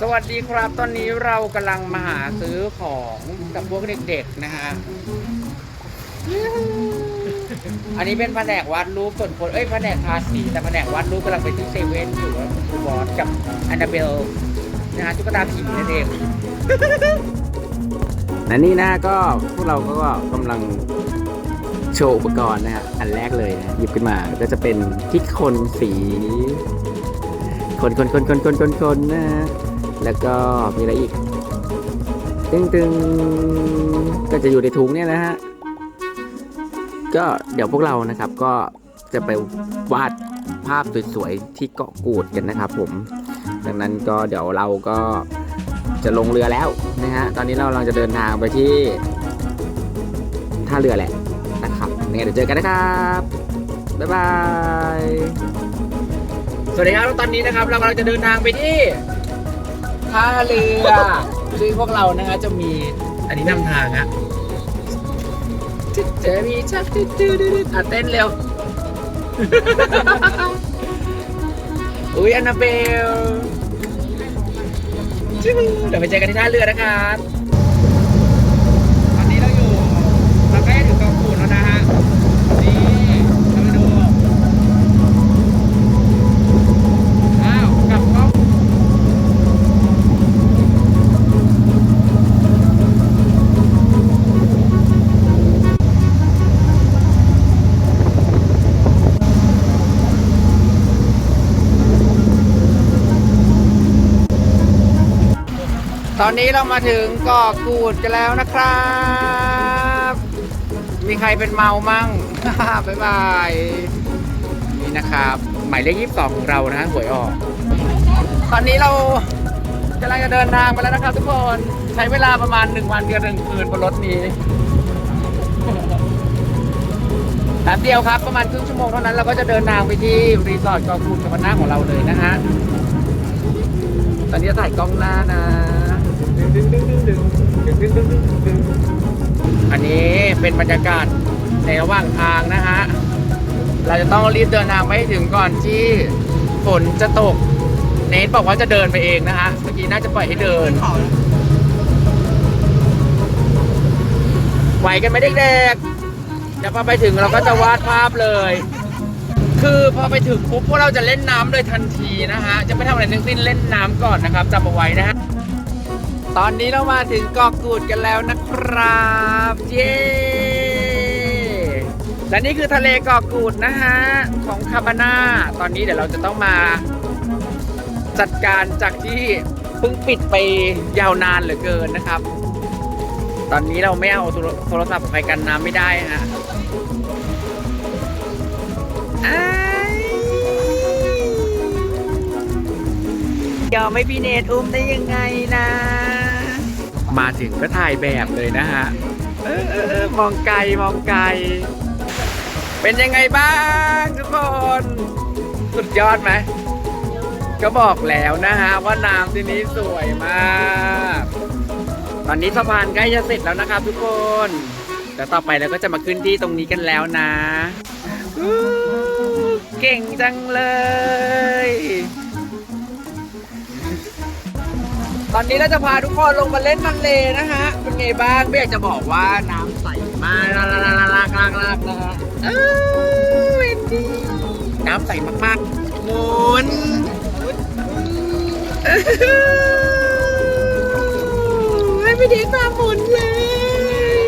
สวัสดีครับ ตอนนี้เรากำลังมาหาซื้อของกับพวกเด็กๆนะฮะ อันนี้เป็นแผนกวาดรูปส่วนคนเอ้ยแผนกทาสีแต่แผนกวาดรูปกำลังไปที่เซเว่นอยู่กับคุณบอสกับแอนนาเบลนะฮะตุ๊กตาผีนั่นเองและนี่นะก็พวกเราก็กำลังโชว์อุปกรณ์นะฮะอันแรกเลยนะหยิบขึ้นมาก็จะเป็นที่คนสี คนคนคนคนคนคนคนนะฮะ แล้วก็มีอะไรอีก ตึงตึงก็จะอยู่ในถุงเนี่ยนะฮะ ก็เดี๋ยวพวกเรานะครับก็จะไปวาดภาพสวยๆที่เกาะกูดกันนะครับ ผม ดังนั้นก็เดี๋ยวเราก็จะลงเรือแล้วนะฮะ ตอนนี้เรากำลังจะเดินทางไปที่ท่าเรือแหละนะครับยังไงเดี๋ยวเจอกันนะครับบ๊ายบาย สวัสดีครับ ตอนนี้นะครับ เรากำลังจะเดินทางไปที่ ท่าเรือซึ่งพวกเรานะฮะจะมีอันนี้นำทางฮะจะมีชักตื้อตื้อตื้ออะเต้นเร็ว อุ้ยแอนนาเบลจึ๊งเดี๋ยวไปเจอกันที่ท่าเรือนะครับ อนนี้เรามาถึงเกาะกูดกันแล้วนะครับ มีใครเป็นเมามั่ง บ๊ายบาย นี่นะครับ หมายเลขยี่สิบสองของเรานะฮะหวยออก ตอนนี้เรากำลังจะเดินทางไปแล้วนะครับทุกคน ใช้เวลาประมาณหนึ่งวันเดือนหนึ่งคืนบนรถนี้แป๊บเดียวครับ ประมาณครึ่งชั่วโมงเท่านั้นเราก็จะเดินทางไปที่รีสอร์ทกอกูดกับหน้าของเราเลยนะฮะ ตอนนี้ถ่ายกล้องหน้านะ อันนี้เป็นบรรยากาศในระหว่างทางนะฮะ เราจะต้องรีบเดินทางไปให้ถึงก่อนที่ฝนจะตก เนทบอกว่าจะเดินไปเองนะฮะ เมื่อกี้น่าจะปล่อยให้เดิน ไหวกันไหมเด็กๆเดี๋ยวพอไปถึงเราก็จะวาดภาพเลย คือพอไปถึงปุ๊บพวกเราจะเล่นน้ำเลยทันทีนะฮะ จะไม่ทำอะไรทั้งสิ้นเล่นน้ำก่อนนะครับจำเอาไว้นะฮะ ตอนนี้เรามาถึงเกาะกูดกันแล้วนะครับ เย้และนี่คือทะเลเกาะกูดนะฮะ ของคาบาน่าตอนนี้เดี๋ยวเราจะต้องมา จัดการจากที่เพิ่งปิดไปยาวนานเหลือเกินนะครับ ตอนนี้เราไม่เอาโทรศัพท์ไปกันน้ำไม่ได้ฮะอ้ายยอมไม่พี่เนทอุ้มได้ยังไงนะ มาถึงก็ถ่ายแบบเลยนะฮะเออเออเออมองไกลมองไกล เป็นยังไงบ้างทุกคน สุดยอดไหม ก็บอกแล้วนะฮะว่าน้ำที่นี้สวยมาก ตอนนี้สะพานใกล้จะเสร็จแล้วนะครับทุกคนเดี๋ยวต่อไปเราก็จะมาขึ้นที่ตรงนี้กันแล้วนะ เก่งจังเลย ตอนนี้เราจะพาทุกคนลงมาเล่นทะเลนะฮะ เป็นไงบ้างไม่อยากจะบอกว่าน้ำใสมากลากลากลากลากลากนะฮะเออเวนดี้น้ำใสมากๆหมุนไม่ไม่ด้มาหมุนเลย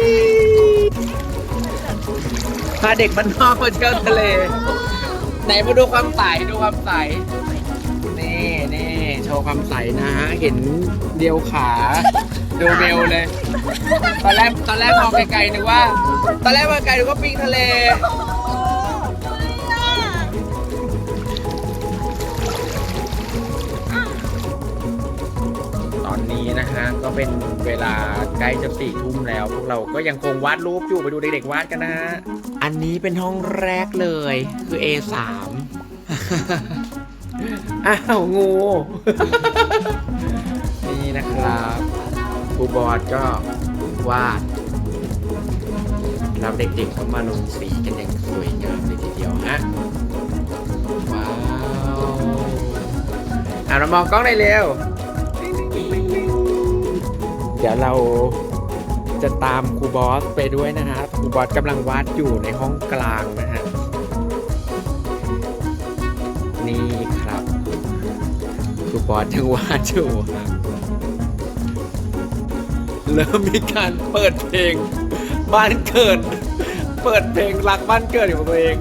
พาเด็กบ้านนอกมาเที่ยวทะเล ไหนมาดูความใสดูความใส โชว์ความใสนะฮะ เห็นเดียวขาดูเบลเลย ตอนแรกตอนแรกมองไกลๆนึกว่า ตอนแรกมองไกลนึกว่าปิงทะเล ตอนนี้นะฮะก็เป็นเวลาใกล้จะสี่ทุ่มแล้ว พวกเราก็ยังคงวาดรูปอยู่ไปดูเด็กๆวาดกันนะฮะ อันนี้เป็นห้องแรกเลยคือ A3 อ้าวงู นี่นะครับครูบอสก็วาดแล้วเด็กๆก็มาลงสีกันอย่างสวยงามเลยทีเดียวฮะ ว้าวอะเรามองกล้องได้เร็ว เดี๋ยวเราจะตามครูบอสไปด้วยนะฮะครูบอสกำลังวาดอยู่ในห้องกลางนะฮะ บอสยังวาดอยู่ครับเริ่มมีการเปิดเพลงบ้านเกิด เปิดเพลงรักบ้านเกิดของตัวเอง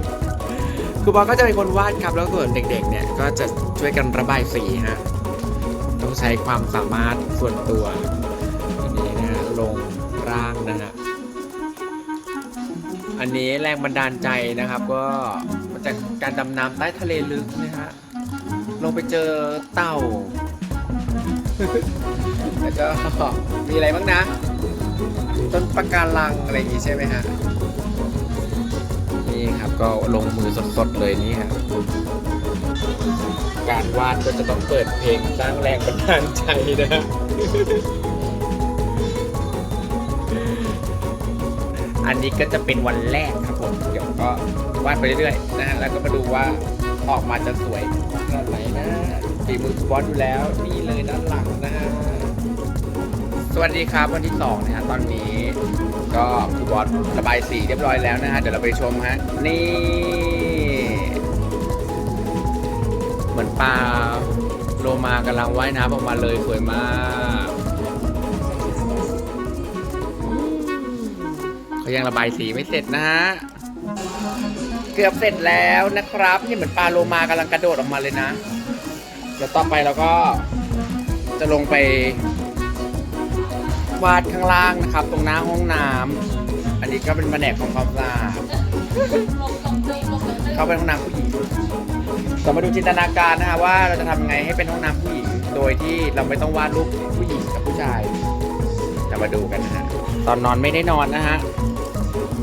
ครูบอสก็จะเป็นคนวาดครับแล้วส่วนเด็กๆเนี่ยก็จะช่วยกันระบายสีฮะต้องใช้ความสามารถส่วนตัวอันนี้นะฮะลงร่างนะฮะอันนี้แรงบันดาลใจนะครับ ก็มาจากการดำน้ำใต้ทะเลลึกนะฮะ ลงไปเจอเต่า แล้วก็มีอะไรบ้างนะ ต้นปะการังอะไรอย่างงี้ใช่ไหมฮะ นี่ครับก็ลงมือสดๆเลยนี่ครับการวาดก็จะต้องเปิดเพลงสร้างแรงบันดาลใจนะฮะอันนี้ก็จะเป็นวันแรกครับผม เดี๋ยวก็วาดไปเรื่อยๆนะฮะ แล้วก็มาดูว่าออกมาจะสวย ฝีมือครูบอสอยู่แล้วนี่เลยด้านหลังนะฮะสวัสดีครับวันที่สองนะฮะตอนนี้ก็ครูบอสระบายสีเรียบร้อยแล้วนะฮะเดี๋ยวเราไปชมฮะนี่ เหมือนปลาโลมากำลังว่ายน้ำออกมาเลยสวยมากเขายังระบายสีไม่เสร็จนะฮะเกือบเสร็จแล้วนะครับ นี่เหมือนปลาโลมากำลังกระโดดออกมาเลยนะ เดี๋ยวต่อไปเราก็จะลงไปวาดข้างล่างนะครับ ตรงหน้าห้องน้ำอันนี้ก็เป็นแผนกของความสะอาดเข้าไปห้องน้ำผู้หญิงเรามาดูจินตนาการนะฮะว่าเราจะทำยังไงให้เป็นห้องน้ำผู้หญิง โดยที่เราไม่ต้องวาดรูปผู้หญิงกับผู้ชายจะมาดูกันนะฮะตอนนอนไม่ได้นอนนะฮะ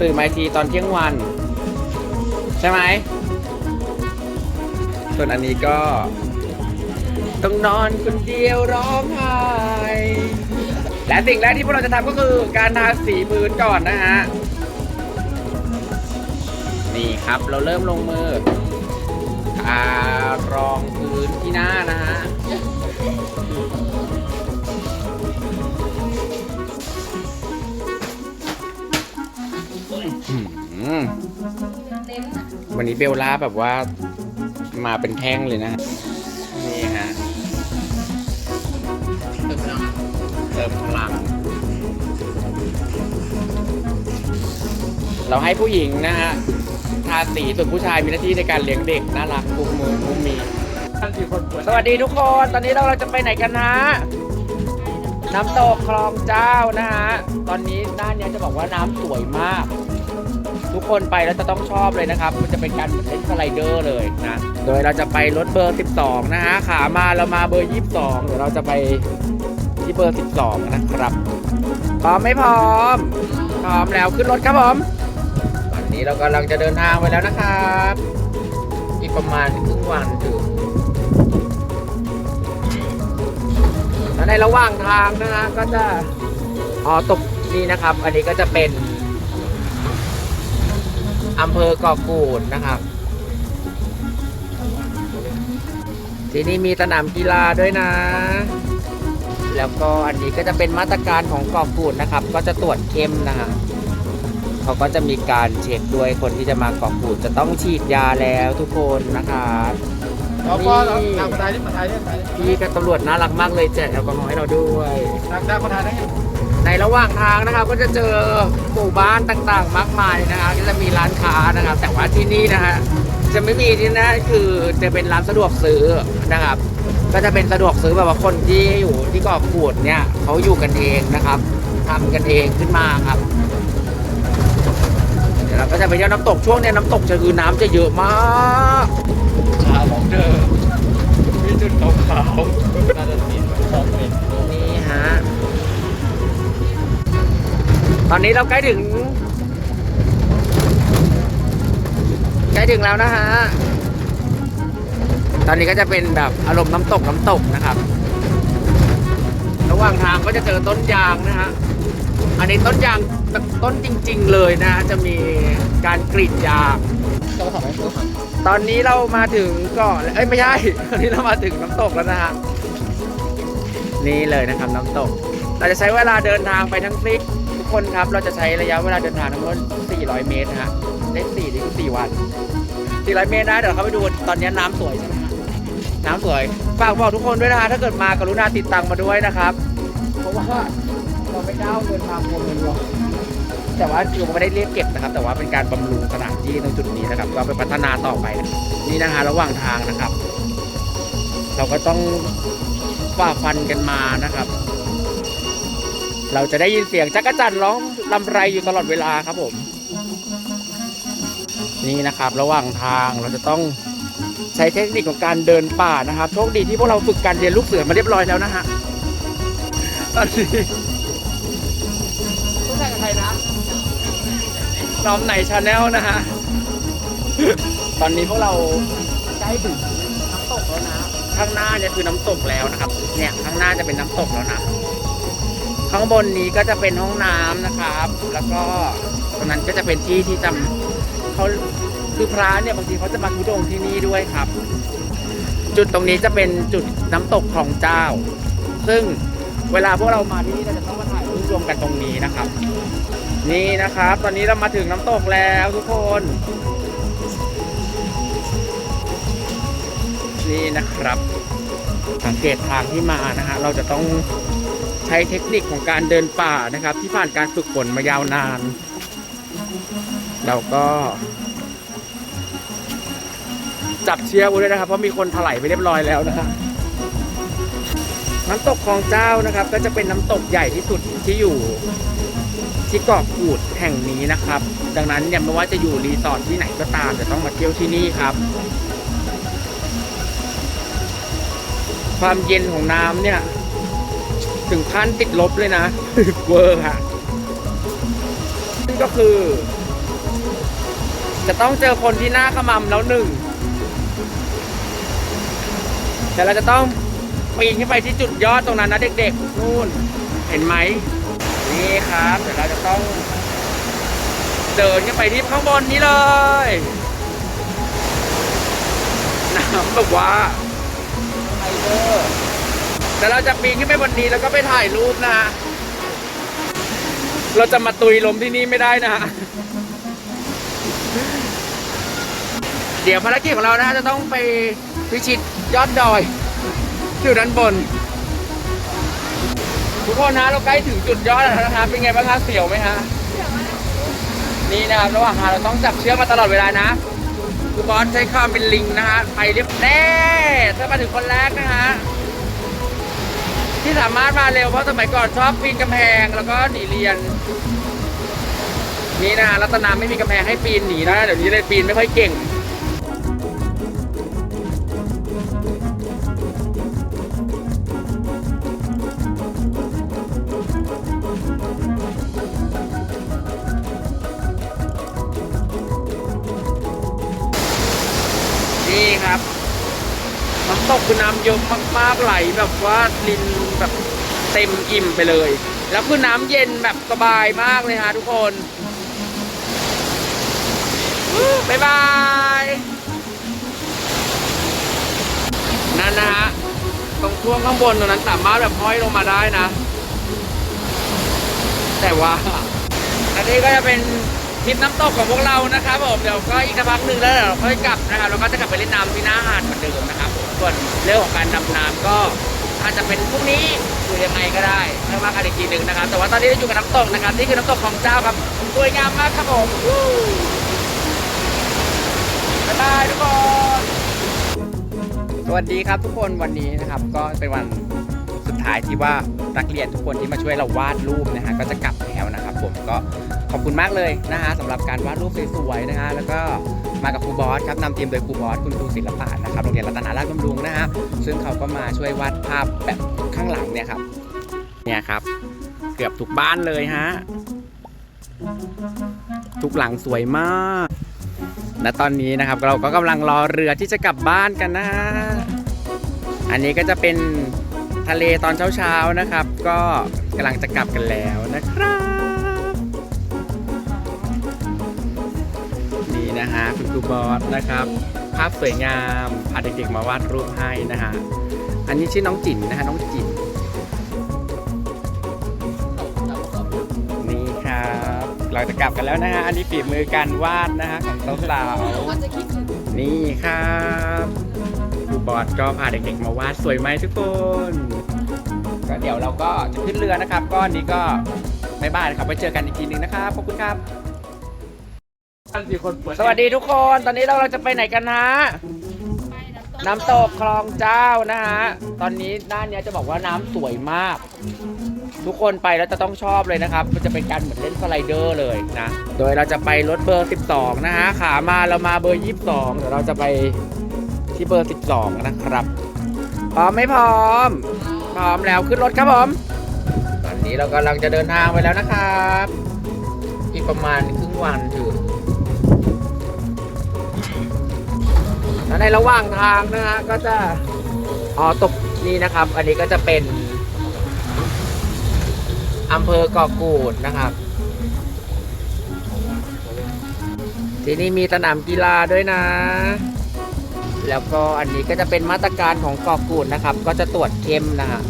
ตื่นมาทีตอนเที่ยงวัน ใช่ไหมส่วนอันนี้ก็ ต้องนอนคนเดียวร้องไห้และสิ่งแรกที่พวกเราจะทำก็คือการทาสีพื้นก่อนนะฮะ นี่ครับเราเริ่มลงมือทารองพื้นที่หน้านะฮะอืมวันนี้เบลล่าแบบว่ามาเป็นแท่งเลยนะ ติมพลัง เราให้ผู้หญิงนะฮะทาสีส่วนผู้ชายมีหน้าที่ในการเลี้ยงเด็กน่ารักกุมมือกุมมี สวัสดีทุกคน ตอนนี้เราเราจะไปไหนกันนะน้ำตกคลองเจ้านะฮะ ตอนนี้ด้านเนี้ยจะบอกว่าน้ำสวยมาก ทุกคนไปแล้วจะต้องชอบเลยนะครับ มันจะเป็นการเหมือนเล่นสไลเดอร์เลยนะ โดยเราจะไปรถเบอร์ 12 นะฮะ ขามาเรามาเบอร์ 22 เดี๋ยวเราจะไป ที่เบอร์ 12 นะครับ พร้อมไม่พร้อม พร้อมแล้วขึ้นรถครับผมตอนนี้เรากำลังจะเดินทางไปแล้วนะครับ อีกประมาณครึ่งวันถึงและในระหว่างทางนะฮะก็จะอ๋อตกนี่นะครับ อันนี้ก็จะเป็นอำเภอเกาะกูดนะครับ ที่นี่มีสนามกีฬาด้วยนะ แล้วก็อันนี้ก็จะเป็นมาตรการของเกาะกูดนะครับ ก็จะตรวจเข้มนะฮะเขาก็จะมีการเช็คด้วยคนที่จะมาเกาะกูดจะต้องฉีดยาแล้วทุกคนนะครับเราก็เราทางคนไทยที่มาไทยเนี่ยไทยพี่กับตำรวจน่ารักมากเลยแจกแอลกอฮอล์ให้เราด้วยทางทางคนไทยได้ในระหว่างทางนะครับก็จะเจอหมู่บ้านต่างๆ มากมายนะครับก็จะมีร้านค้านะครับ แต่ว่าที่นี่นะฮะจะไม่มีที่นั่นคือจะเป็นร้านสะดวกซื้อนะครับ ก็จะเป็นสะดวกซื้อแบบว่าคนที่อยู่ที่เกาะกูดเนี่ยเขาอยู่กันเองนะครับทำกันเองขึ้นมาครับ เดี๋ยวเราก็จะไปเที่ยวน้ำตกช่วงเนี้ยน้ำตกจะคือน้ำจะเยอะมากขาของเธอมีจุดขาวๆน่าจะสีของเองนี่ฮะ ตอนนี้เราใกล้ถึง ใกล้ถึงแล้วนะฮะ ตอนนี้ก็จะเป็นแบบอารมณ์น้ำตกน้ำตกนะครับ ระหว่างทางก็จะเจอต้นยางนะฮะ อันนี้ต้นยางต้นจริง ๆ เลยนะจะมีการกรีดยางตอนนี้เรามาถึงเกาะเอ้ยไม่ใช่ตอนนี้เรามาถึงน้ำตกแล้วนะฮะนี่เลยนะครับน้ำตก เราจะใช้เวลาเดินทางไปทั้งสิ้นทุกคนครับ เราจะใช้ระยะเวลาเดินทางทั้งหมด400 เมตรนะฮะได้4ถึง4วัน400 เมตรนะเดี๋ยวเขาไปดูตอนนี้น้ำสวยใช่ไหม น้ำสวย ฝากบอกทุกคนด้วยนะฮะถ้าเกิดมากรุณาติดตังมาด้วยนะครับ เพราะว่าเราไม่ได้เอาเงินมาโอนเงินหรอกแต่ว่าคือไม่ได้เรียกเก็บนะครับ แต่ว่าเป็นการบำรุงสถานที่ตรงจุดนี้นะครับ ก็ไปพัฒนาต่อไปนะนี่นะฮะระหว่างทางนะครับ เราก็ต้องฝ่าฟันกันมานะครับ เราจะได้ยินเสียงจักรจันทร์ร้องลำไรอยู่ตลอดเวลาครับผม นี่นะครับ ระหว่างทางเราจะต้อง ใช้เทคนิคของการเดินป่านะครับโชคดีที่พวกเราฝึกการเรียนลูกเสือมาเรียบร้อยแล้วนะฮะตอนนี้ต้องแข่งกับใครนะน้อมไหนชาแนลนะฮะตอนนี้พวกเราใกล้ถึงน้ำตกแล้วนะ ข้างหน้าเนี่ยคือน้ำตกแล้วนะครับ เนี่ยข้างหน้าจะเป็นน้ำตกแล้วนะ ข้างบนนี้ก็จะเป็นห้องน้ำนะครับ แล้วก็ตรงนั้นก็จะเป็นที่ที่จำเขา คือพระเนี่ยบางทีเขาจะมาทุดงที่นี่ด้วยครับ จุดตรงนี้จะเป็นจุดน้ำตกคลองเจ้า ซึ่งเวลาพวกเรามาที่นี่เราจะต้องมาถ่ายรูปรวมกันตรงนี้นะครับ นี่นะครับ ตอนนี้เรามาถึงน้ำตกแล้วทุกคน นี่นะครับ สังเกตทางที่มานะฮะเราจะต้องใช้เทคนิคของการเดินป่านะครับ ที่ผ่านการฝึกฝนมายาวนาน เราก็ จับเชือกไว้ด้วยนะครับ เพราะมีคนถลายไปเรียบร้อยแล้วนะฮะน้ำตกคลองเจ้านะครับ ก็จะเป็นน้ำตกใหญ่ที่สุดที่อยู่ที่เกาะกูดแห่งนี้นะครับ ดังนั้นเนี่ยไม่ว่าจะอยู่รีสอร์ทที่ไหนก็ตามจะต้องมาเที่ยวที่นี่ครับ ความเย็นของน้ำเนี่ย ถึงขั้นติดลบเลยนะเวอร์ค่ะซึ่งก็คือ จะต้องเจอคนที่หน้าขมำแล้วหนึ่ง แต่เราจะต้องปีนขึ้นไปที่จุดยอดตรงนั้นนะเด็กๆนู่นเห็นไหมนี่ครับเดี๋ยวเราจะต้อง เดินขึ้นไปที่ข้างบนนี้เลยน้ำแบบว่าไฮเดอร์แต่เราจะปีนขึ้นไปบนนี้แล้วก็ไปถ่ายรูปนะฮะเราจะมาตุยลมที่นี่ไม่ได้นะฮะเดี๋ยวภารกิจของเรานะฮะจะต้องไปพิชิต ยอดดอยอยู่ด้านบน ทุกคนนะเราใกล้ถึงจุดยอดแล้วนะครับเป็นไงบ้างคะเสียวไหมฮะนี่นะครับระหว่างทางเราต้องจับเชือกมาตลอดเวลานะคือบอสใช้ความเป็นลิงนะฮะไปเรียบแน่ถ้ามาถึงคนแรกนะฮะที่สามารถมาเร็วเพราะสมัยก่อนชอบปีนกำแพงแล้วก็หนีเรียน นี่นะฮะรัตนาไม่มีกำแพงให้ปีนหนีนะเดี๋ยวนี้เลยปีนไม่ค่อยเก่ง ตกคือน้ำเยอะมากๆไหลแบบว่าลินแบบเต็มอิ่มไปเลย แล้วคือน้ำเย็นแบบสบายมากเลยฮะทุกคนบ๊ายบาย นั่นนะฮะ ตรงช่วงข้างบนตรงนั้นสามารถแบบห้อยลงมาได้นะ แต่ว่าอันนี้ก็จะเป็นทริปน้ำตกของพวกเรานะครับผมเดี๋ยวก็อีกสักพักหนึ่งแล้วเดี๋ยวเราค่อยกลับนะครับเราก็จะกลับไปเล่นน้ำที่หน้าหาดเหมือนเดิมนะครับ ส่วนเรื่องของการดำน้ำก็อาจจะเป็นพรุ่งนี้หรือยังไงก็ได้ไม่ว่ากันอีกทีหนึ่งนะครับ แต่ว่าตอนนี้เราอยู่กับน้ำตกนะครับนี่คือน้ำตกของเจ้าครับสวยงามมากครับผมบ๊ายบายทุกคนสวัสดีครับทุกคนวันนี้นะครับ ก็เป็นวันสุดท้ายที่ว่านักเรียนทุกคนที่มาช่วยเราวาดรูปนะฮะก็จะกลับแล้วนะครับ ผมก็ขอบคุณมากเลยนะฮะสำหรับการวาดรูปสวยๆนะฮะแล้วก็ มากับครูบอสครับนำทีมโดยครูบอสคุณครูศิลปะนะครับโรงเรียนรัตนาราชบำรุงนะฮะซึ่งเขาก็มาช่วยวาดภาพแบบข้างหลังเนี่ยครับเนี่ยครับ เกือบทุกบ้านเลยฮะทุกหลังสวยมากและตอนนี้นะครับเราก็กำลังรอเรือที่จะกลับบ้านกันนะฮะอันนี้ก็จะเป็นทะเลตอนเช้าๆนะครับ ก็กำลังจะกลับกันแล้วนะครับ ครูบอสนะครับ ภาพสวยงามพาเด็กๆมาวาดรูปให้นะฮะอันนี้ชื่อน้องจิ๋นนะฮะน้องจิ๋นนี่ครับเราจะกลับกันแล้วนะฮะอันนี้ฝีมือการวาดนะฮะของสาวๆนี่ครับครูบอสก็พาเด็กๆมาวาดสวยไหมทุกคนก็เดี๋ยวเราก็จะขึ้นเรือนะครับ ก้อนนี้ก็ไม่บ้ายนะครับ ไว้เจอกันอีกทีนึงนะครับ ขอบคุณครับ ท่านสี่คนเปิดสวัสดีทุกคน ตอนนี้เราเราจะไปไหนกันนะน้ำตกคลองเจ้านะฮะ ตอนนี้ด้านเนี้ยจะบอกว่าน้ำสวยมาก ทุกคนไปแล้วจะต้องชอบเลยนะครับ มันจะเป็นการเหมือนเล่นสไลเดอร์เลยนะ โดยเราจะไปรถเบอร์ 12 นะฮะ ขามาเรามาเบอร์ 22 เดี๋ยวเราจะไปที่เบอร์ 12 นะครับ พร้อมไม่พร้อม พร้อมแล้วขึ้นรถครับผม ตอนนี้เรากำลังจะเดินทางไปแล้วนะครับ อีกประมาณครึ่งวันถึง แล้วในระหว่างทางนะฮะก็จะอ๋อตกนี่นะครับ อันนี้ก็จะเป็นอำเภอเกาะกูดนะครับ ที่นี่มีสนามกีฬาด้วยนะ แล้วก็อันนี้ก็จะเป็นมาตรการของเกาะกูดนะครับ ก็จะตรวจเข้มนะฮะ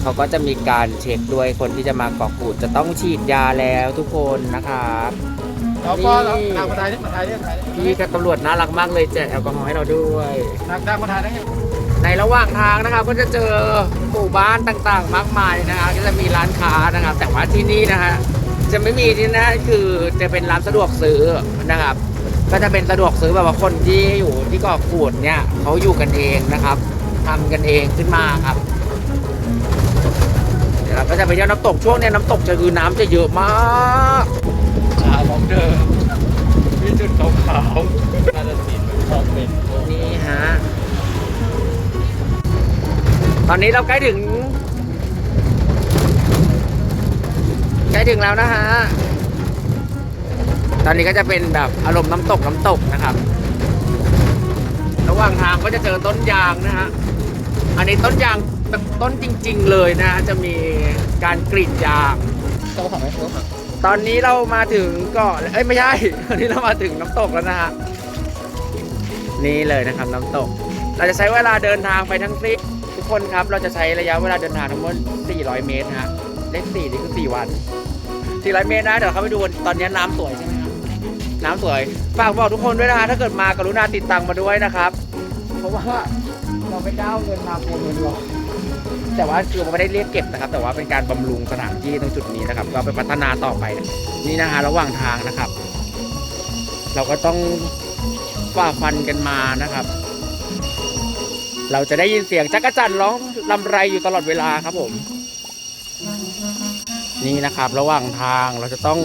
เขาก็จะมีการเช็คด้วยคนที่จะมาเกาะกูดจะต้องฉีดยาแล้วทุกคนนะครับ เราก็ทางมาไทยนี่มาไทยนี่มาไทยนี่พี่กับตำรวจน่ารักมากเลยแจกแอลกอฮอล์ให้เราด้วย ทางทางมาไทยนี่ในระหว่างทางนะครับก็จะเจอหมู่บ้านต่างๆ มากมายนะครับก็จะมีร้านค้านะครับ แต่ว่าที่นี่นะฮะจะไม่มีที่นั่นคือจะเป็นร้านสะดวกซื้อนะครับ ก็จะเป็นสะดวกซื้อแบบว่าคนที่อยู่ที่เกาะกูดเนี่ยเขาอยู่กันเองนะครับทำกันเองขึ้นมาครับเดี๋ยวเราก็จะไปเที่ยวน้ำตกช่วงเนี้ยน้ำตกจะคือน้ำจะเยอะมากชาของ เดิมมีจุดขาวๆน่าจะสีทองเป็นนี่ฮะ ตอนนี้เราใกล้ถึง ใกล้ถึงแล้วนะฮะ ตอนนี้ก็จะเป็นแบบอารมณ์น้ำตกน้ำตกนะครับ ระหว่างทางก็จะเจอต้นยางนะฮะ อันนี้ต้นยางแบบต้นจริง ๆ เลยนะฮะจะมีการกรีดยางโต๊ะของไหมโต๊ะของ ตอนนี้เรามาถึงเกาะเอ้ยไม่ใช่ ตอนนี้เรามาถึงน้ำตกแล้วนะฮะ นี่เลยนะครับน้ำตก เราจะใช้เวลาเดินทางไปทั้งสิ้นทุกคนครับ เราจะใช้ระยะเวลาเดินทางทั้งหมด 400 เมตรฮะ เลข4นี่คือ 4 วัน 400 เมตรนะ เดี๋ยวเขาไปดูตอนนี้น้ำสวยใช่ไหมครับ น้ำสวย ฝากบอกทุกคนด้วยนะฮะ ถ้าเกิดมากรุณาติดตังมาด้วยนะครับ เพราะว่าเราไม่ได้เอาเงินมาโปรเงินหรอก แต่ว่าคือไม่ได้เรียกเก็บนะครับ แต่ว่าเป็นการบำรุงสถานที่ตรงจุดนี้นะครับ ก็ไปพัฒนาต่อไป นี่นะฮะระหว่างทางนะครับ เราก็ต้องฝ่าฟันกันมานะครับ เราจะได้ยินเสียงจักรจันร์ร้องลำไรอยู่ตลอดเวลาครับผม นี่นะครับ ระหว่างทางเราจะต้อง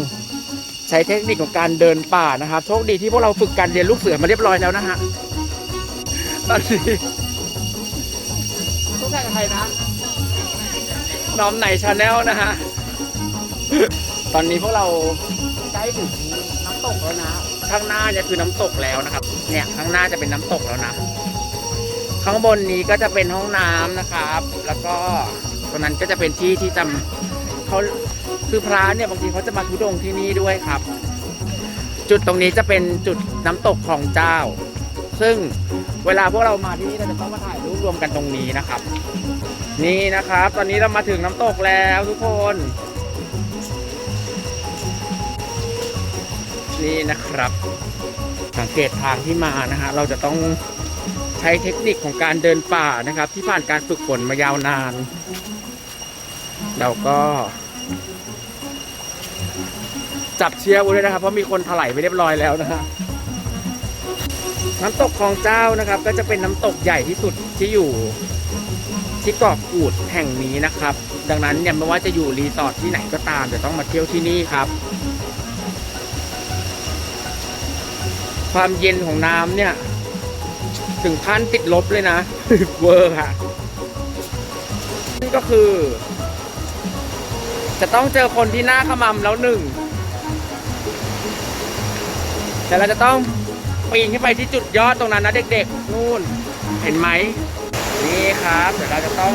ใช้เทคนิคของการเดินป่านะครับโชคดีที่พวกเราฝึกการเรียนลูกเสือมาเรียบร้อยแล้วนะฮะตอนนี้ต้องแข่งกับใครนะ น้อมไหนชาแนลนะฮะ ตอนนี้พวกเราใกล้ถึงน้ำตกแล้วนะ ข้างหน้าเนี่ยคือน้ำตกแล้วนะครับ เนี่ยข้างหน้าจะเป็นน้ำตกแล้วนะ ข้างบนนี้ก็จะเป็นห้องน้ำนะครับ แล้วก็ตรงนั้นก็จะเป็นที่ที่จำเขาคือพระเนี่ยบางทีเขาจะมาทุดงค์ที่นี่ด้วยครับ จุดตรงนี้จะเป็นจุดน้ำตกของเจ้า ซึ่งเวลาพวกเรามาที่นี่เราจะต้องมาถ่ายรูปรวมกันตรงนี้นะครับ นี่นะครับ ตอนนี้เรามาถึงน้ำตกแล้วทุกคน นี่นะครับ สังเกตทางที่มานะฮะเราจะต้องใช้เทคนิคของการเดินป่านะครับ ที่ผ่านการฝึกฝนมายาวนาน เราก็ จับเชียร์ไว้ด้วยนะครับ เพราะมีคนถลายไปเรียบร้อยแล้วนะฮะ น้ำตกคลองเจ้านะครับ ก็จะเป็นน้ำตกใหญ่ที่สุดที่อยู่ที่เกาะกูดแห่งนี้นะครับ ดังนั้นเนี่ยไม่ว่าจะอยู่รีสอร์ทที่ไหนก็ตามจะต้องมาเที่ยวที่นี่ครับ ความเย็นของน้ำเนี่ย ถึงขั้นติดลบเลยนะเวอร์ค่ะนี่ก็คือ จะต้องเจอคนที่หน้าขมำแล้วหนึ่งแต่เราจะต้อง ปีนขึ้นไปที่จุดยอดตรงนั้นนะเด็กๆนู่น เห็นไหมนี่ครับ เดี๋ยวเราจะต้อง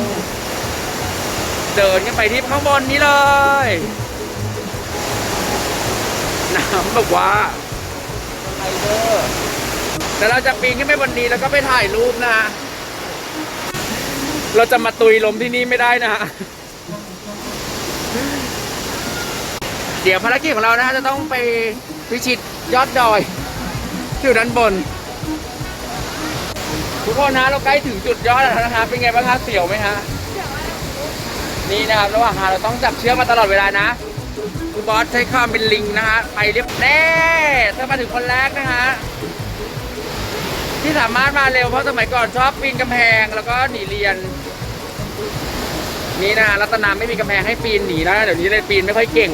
เดินกันไปที่ข้างบนนี้เลยน้ำแบบว่าไฮเดอร์แต่เราจะปีนขึ้นไปบนนี้แล้วก็ไปถ่ายรูปนะเราจะมาตุยลมที่นี่ไม่ได้นะฮะจดี๋ยวภารกิจของเรานะฮะจะต้องไปพิชิตยอดดอย อยู่ด้านบน ทุกคนนะเราใกล้ถึงจุดยอดแล้วนะครับเป็นไงบ้างครับเสียวไหมฮะนี่นะครับระหว่างทางเราต้องจับเชือกมาตลอดเวลานะคุณบอสใช้ความเป็นลิงนะฮะไปเรียบแน่ถ้ามาถึงคนแรกนะฮะที่สามารถมาเร็วเพราะสมัยก่อนชอบปีนกำแพงแล้วก็หนีเรียน นี่นะฮะรัตนาไม่มีกำแพงให้ปีนหนีนะเดี๋ยวนี้เลยปีนไม่ค่อยเก่ง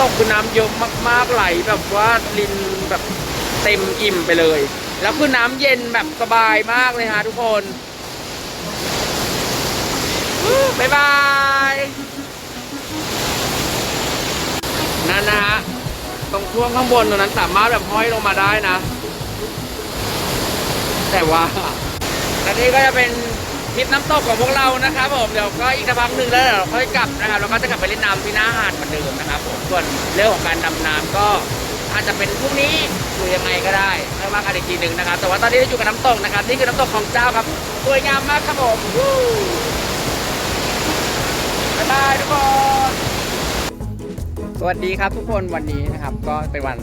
ตกคือน้ำเยอะมากๆไหลแบบว่าลินแบบเต็มอิ่มไปเลย แล้วคือน้ำเย็นแบบสบายมากเลยฮะทุกคนบ๊ายบายนั่นนะฮะตรงช่วงข้างบนตรงนั้นสามารถแบบห้อยลงมาได้นะ แต่ว่าและนี่ก็จะเป็น ทริปน้ำตกของพวกเรานะครับผมเดี๋ยวก็อีกสักพักหนึ่งแล้วเดี๋ยวเราค่อยกลับนะครับเราก็จะกลับไปเล่นน้ำที่หน้าหาดเหมือนเดิมนะครับผมส่วนเรื่องของการดำน้ำก็อาจจะเป็นพรุ่งนี้หรือยังไงก็ได้ไม่ว่ากันอีกทีหนึ่งนะครับ แต่ว่าตอนนี้เราอยู่กับน้ำตกนะครับนี่คือน้ำตกของเจ้าครับสวยงามมากครับผมบ๊ายบายทุกคนสวัสดีครับทุกคนวันนี้นะครับก็เป็นวัน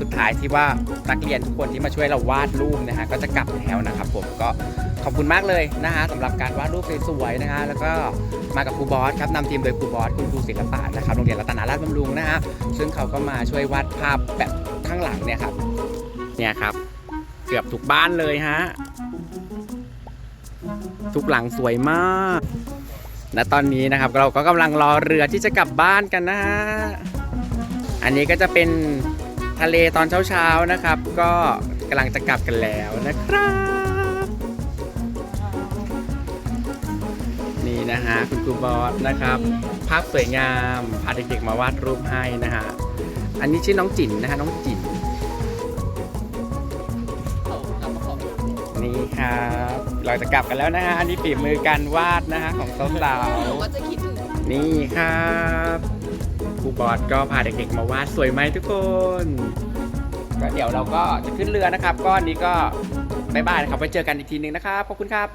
สุดท้ายที่ว่านักเรียนทุกคนที่มาช่วยเราวาดรูปนะฮะก็จะกลับแล้วนะครับ ผมก็ ขอบคุณมากเลยนะฮะสำหรับการวาดรูปสวยๆนะฮะแล้วก็มากับครูบอสครับนำทีมโดยครูบอสคุณครูศิลปะนะครับโรงเรียนรัตนาราชบำรุงนะฮะซึ่งเขาก็มาช่วยวาดภาพแบบข้างหลังเนี่ยครับเนี่ยครับ เกือบทุกบ้านเลยฮะทุกหลังสวยมากและตอนนี้นะครับเราก็กำลังรอเรือที่จะกลับบ้านกันนะฮะอันนี้ก็จะเป็นทะเลตอนเช้าๆนะครับ ก็กำลังจะกลับกันแล้วนะครับ นี่นะฮะคุณครูบอสนะครับ ภาพสวยงามพาเด็กๆมาวาดรูปให้นะฮะอันนี้ชื่อน้องจิ๋นนะฮะน้องจิ๋นนี่ครับเราจะกลับกันแล้วนะฮะอันนี้ฝีมือการวาดนะฮะของสาวหนูก็จะคิดถึงๆนี่ครับครูบอสก็พาเด็กๆมาวาดสวยไหมทุกคนก็เดี๋ยวเราก็จะขึ้นเรือนะครับก็อันนี้ก็บายบายนะครับไว้เจอกันอีกทีหนึงนะครับขอบคุณครับ